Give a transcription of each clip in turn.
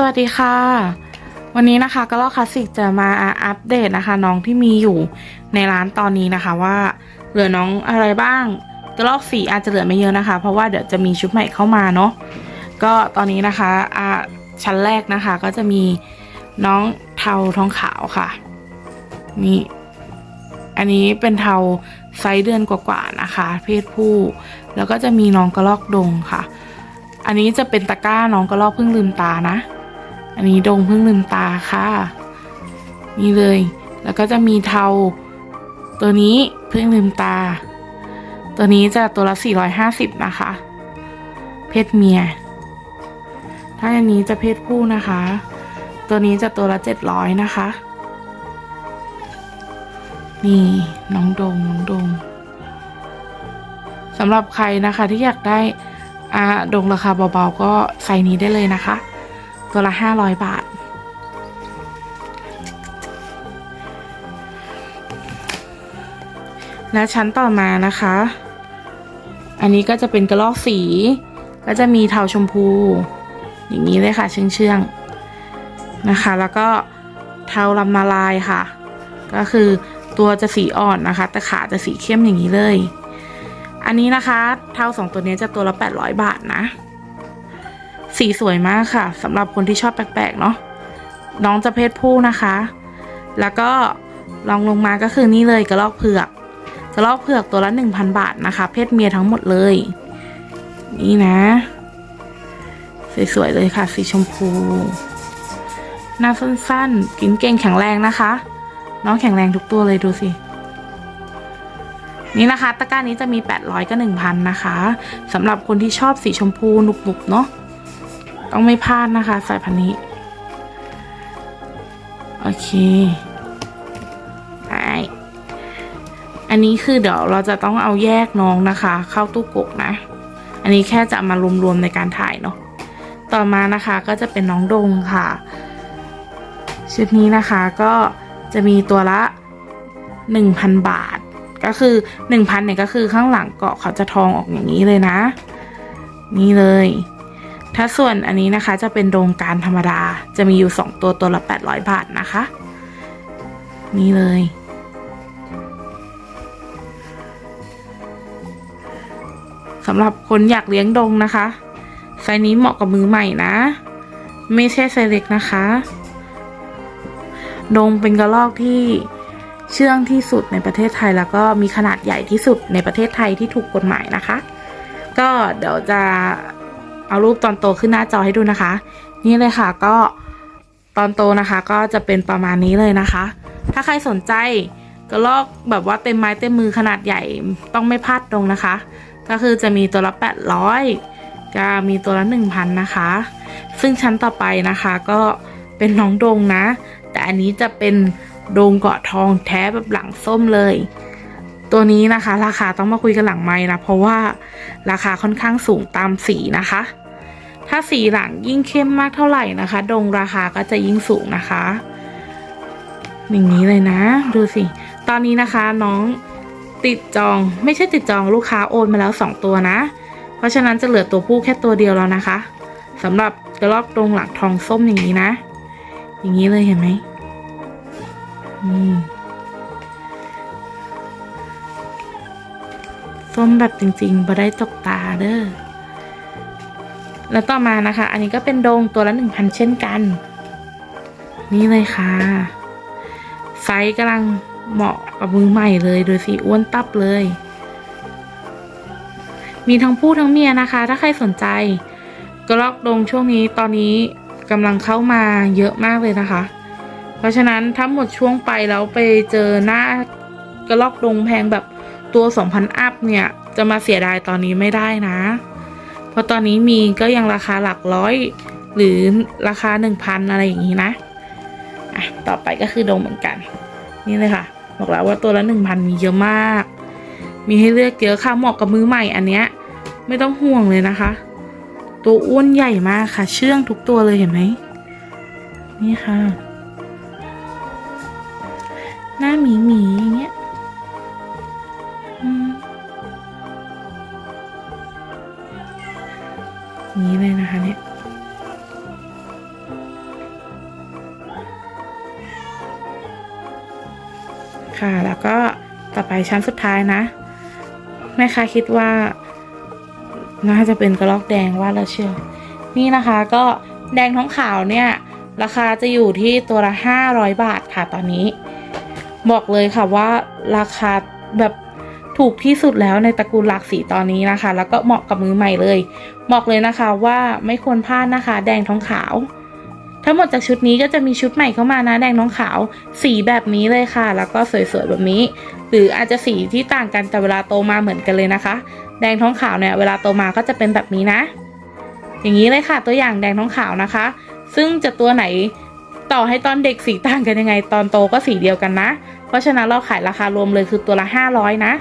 สวัสดีค่ะ วันนี้นะคะก็ลอกคลาสสิกจะมาอัปเดตนะคะ น้องที่มีอยู่ในร้านตอนนี้นะคะว่าเหลือน้องอะไรบ้างกระลอกสีอาจจะเหลือไม่เยอะนะคะ เพราะว่าเดี๋ยวจะมีชุดใหม่เข้ามาเนาะก็ตอนนี้นะคะอ่าชั้นแรกนะคะก็จะมีน้องเทาทองขาวค่ะนี่อันนี้เป็นเทาไซส์เดือนกว่าๆนะคะ เพศผู้ แล้วก็จะมีน้องกระลอกดงค่ะ อันนี้จะเป็นตะกร้าน้องกระลอกเพิ่งลืมตานะ อันนี้ดงเพิ่งลืมตาค่ะ นี่เลย แล้วก็จะมีเทา ตัวนี้เพิ่งลืมตา ตัวนี้จะตัวละ 450 นะคะ เพศเมีย ถ้าอันนี้จะเพศผู้นะคะ ตัวนี้จะตัวละ 700 นะคะ นี่น้องดงน้องดงสำหรับใครนะคะที่อยากได้อ่าดงราคาเบาๆก็ไซส์นี้ได้เลยนะคะ ตัวละ 500 บาท และชั้นต่อมานะคะ อันนี้ก็จะเป็นกระลอกสี ก็จะมีเทาชมพู อย่างนี้เลยค่ะเชื่องๆนะคะ แล้วก็เทาลำนาลายค่ะ ก็คือตัวจะสีอ่อนนะคะ แต่ขาจะสีเข้มอย่างนี้เลย อันนี้นะคะ เทาสองตัวนี้จะตัวละ 800 บาทนะ สีสวยมากค่ะสำหรับคนที่ชอบแปลกๆเนาะน้องจะเพศผู้นะคะ แล้วก็ลองลงมาก็คือนี่เลยกระลอกเผือก กระลอกเผือกตัวละ 1,000 บาทนะคะ เพศเมียทั้งหมดเลย นี่นะ สวยๆเลยค่ะ สีชมพูหน้าสั้นๆ กินเก่งแข็งแรงนะคะ น้องแข็งแรงทุกตัวเลยดูสิ นี่นะคะ ตะกร้านี้จะมี 800 กับ 1,000 นะคะสำหรับคนที่ชอบสีชมพูหนุบๆเนาะ ต้องไม่พลาดนะคะ สายพันธุ์นี้ โอเคไปอันนี้คือเดี๋ยวเราจะต้องเอาแยกน้องนะคะ เข้าตู้กกนะ อันนี้แค่จะมารวมๆในการถ่ายเนาะต่อมานะคะก็จะเป็นน้องดงค่ะ ชุดนี้นะคะก็จะมีตัวละ 1,000 บาท ก็คือ 1,000เนี่ยก็คือข้างหลังเกาะเขาจะทองออกอย่างนี้เลยนะ นี่เลย ถ้าส่วนอันนี้นะคะจะเป็นโรงการธรรมดา จะมีอยู่ 2 ตัวตัวละ 800 บาทนะคะ นี่เลย สำหรับคนอยากเลี้ยงดงนะคะ ไซนี้เหมาะกับมือใหม่นะ ไม่ใช่ไซส์เล็กนะคะ ดงเป็นกระรอกที่เชื่องที่สุดในประเทศไทยแล้วก็มีขนาดใหญ่ที่สุดในประเทศไทยที่ถูกกฎหมายนะคะ ก็เดี๋ยวจะ เอารูปตอนโตขึ้นหน้าจอให้ดูนะคะ นี่เลยค่ะก็ตอนโตนะคะก็จะเป็นประมาณนี้เลยนะคะ ถ้าใครสนใจก็ลอกแบบว่าเต็มไม้เต็มมือขนาดใหญ่ต้องไม่พลาดตรงนะคะ ก็คือจะมีตัวละ 800ก็มีตัวละ 1,000 นะคะ ซึ่งชั้นต่อไปนะคะก็เป็นน้องดงนะ แต่อันนี้จะเป็นดงเกาะทองแท้แบบหลังส้มเลย ตัวนี้นะคะ ราคาต้องมาคุยกันหลังไม้นะ เพราะว่าราคาค่อนข้างสูงตามสีนะคะ ถ้าสีหลังยิ่งเข้มมากเท่าไหร่นะคะ ดงราคาก็จะยิ่งสูงนะคะอย่างนี้เลยนะ ดูสิ ตอนนี้นะคะน้องติดจองไม่ใช่ติดจองลูกค้าโอนมาแล้ว 2 ตัวนะ เพราะฉะนั้นจะเหลือตัวผู้แค่ตัวเดียวแล้วนะคะสำหรับกระรอกดงหลังทองส้มอย่างนี้นะ อย่างนี้เลยเห็นไหมอืม ส้มแบบจริงๆบ่ได้ตกตาเด้อแล้วต่อมานะคะ อันนี้ก็เป็นโดงตัวละหนึ่งพันเช่นกัน นี่เลยค่ะ ไซส์กำลังเหมาะกับมือใหม่เลยโดยสีอ้วนตับเลย มีทั้งผู้ทั้งเมียนะคะ ถ้าใครสนใจกระรอกดงช่วงนี้ตอนนี้กำลังเข้ามาเยอะมากเลยนะคะ เพราะฉะนั้นถ้าหมดช่วงไปแล้วไปเจอหน้ากระรอกดงแพงแบบ ตัว 2,000 อัพเนี่ย จะมาเสียดายตอนนี้ไม่ได้นะ เพราะตอนนี้มีก็ยังราคาหลักร้อย หรือราคา 1,000 อะไรอย่างนี้นะ อะ ต่อไปก็คือดงเหมือนกัน นี่เลยค่ะ บอกแล้วว่าตัวละ 1,000 มีเยอะมาก มีให้เลือกเยอะค่ะเหมาะกับมือใหม่อันเนี้ยไม่ต้องห่วงเลยนะคะ ตัวอ้วนใหญ่มากค่ะ เชื่องทุกตัวเลยเห็นไหมนี่ค่ะ หน้าหมีหมีอย่างเงี้ย นี้เลยนะคะเนี่ยค่ะ แล้วก็ต่อไปชั้นสุดท้ายนะ แม่ค้าคิดว่าน่าจะเป็นกระลอกแดงว่าแล้วเชื่อนี่นะคะก็แดงท้องขาวเนี่ย ราคาจะอยู่ที่ตัวละ500 บาทค่ะตอนนี้ บอกเลยค่ะว่าราคาแบบ ถูกที่สุดแล้วในตระกูลหลากสีตอนนี้นะคะ แล้วก็เหมาะกับมือใหม่เลย บอกเลยนะคะว่าไม่ควรพลาดนะคะ แดงท้องขาว ทั้งหมดจากชุดนี้ก็จะมีชุดใหม่เข้ามานะแดงท้องขาวสีแบบนี้เลยค่ะ แล้วก็สวยๆแบบนี้ หรืออาจจะสีที่ต่างกันแต่เวลาโตมาเหมือนกันเลยนะคะ แดงท้องขาวเนี่ยเวลาโตมาก็จะเป็นแบบนี้นะ อย่างนี้เลยค่ะตัวอย่างแดงท้องขาวนะคะ ซึ่งจะตัวไหนต่อให้ตอนเด็กสีต่างกันยังไงตอนโตก็สีเดียวกันนะ เพราะฉะนั้นเราขายราคารวมเลยคือตัวละ 500 นะ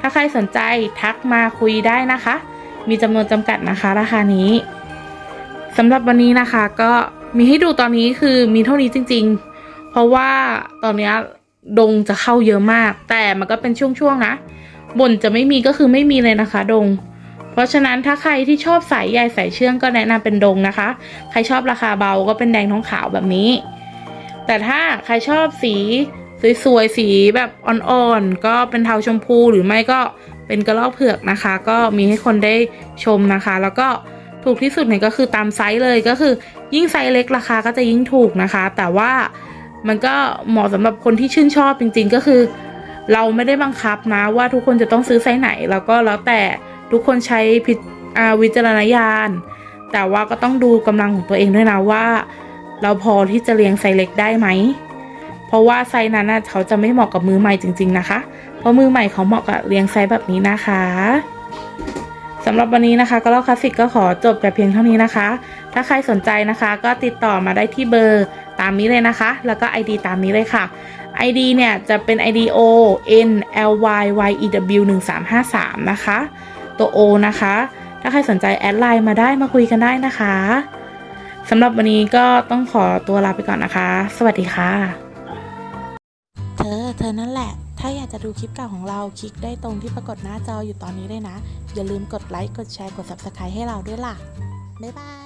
ถ้าใครสนใจทักมาคุยได้นะคะ มีจำนวนจำกัดนะคะ ราคานี้สำหรับวันนี้นะคะ ก็มีให้ดูตอนนี้คือมีเท่านี้จริง ๆ เพราะว่าตอนนี้ดงจะเข้าเยอะมาก แต่มันก็เป็นช่วงๆนะบ่นจะไม่มีก็คือไม่มีเลยนะคะ ดง เพราะฉะนั้นถ้าใครที่ชอบสายใยสายเชื่องก็แนะนำเป็นดงนะคะ ใครชอบราคาเบาก็เป็นแดงท้องขาวแบบนี้ แต่ถ้าใครชอบสี สวยๆ สีแบบอ่อนๆ ก็เป็นเทาชมพูหรือไม่ก็เป็นกระรอกเผือกนะคะ ก็มีให้คนได้ชมนะคะ แล้วก็ถูกที่สุดเนี่ยก็คือตามไซส์เลยก็คือยิ่งไซส์เล็กราคาก็จะยิ่งถูกนะคะ แต่ว่ามันก็เหมาะสำหรับคนที่ชื่นชอบจริง ๆ ก็คือ เราไม่ได้บังคับนะว่าทุกคนจะต้องซื้อไซส์ไหน แล้วก็แล้วแต่ทุกคนใช้พิจวิจารณญาณ แต่ว่าก็ต้องดูกำลังของตัวเองด้วยนะว่า เราพอที่จะเลี้ยงไซส์เล็กได้ไหม เพราะว่าไซส์นั้นน่ะเขาจะไม่เหมาะกับมือใหม่จริง ๆนะคะ เพราะมือใหม่เขาเหมาะกับเลี้ยงไซส์แบบนี้นะคะสำหรับวันนี้นะคะก็เล่าคลาสสิกก็ขอจบแต่เพียงเท่านี้นะคะ ถ้าใครสนใจนะคะ ก็ติดต่อมาได้ที่เบอร์ตามนี้เลยนะคะ แล้วก็ ID ตามนี้เลยค่ะ ID เนี่ยจะเป็น ID O N L Y Y E W 1 3 5 3นะคะ ตัว O นะคะ ถ้าใครสนใจแอดไลน์มาได้มาคุยกันได้นะคะสำหรับวันนี้ก็ต้องขอตัวลาไปก่อนนะคะ สวัสดีค่ะ จะดูคลิปเก่าของเราคลิกได้ตรงที่ปรากฏหน้าจออยู่ตอนนี้เลยนะ อย่าลืมกดไลค์ กดแชร์ กด Subscribe ให้เราด้วยล่ะ บ๊ายบาย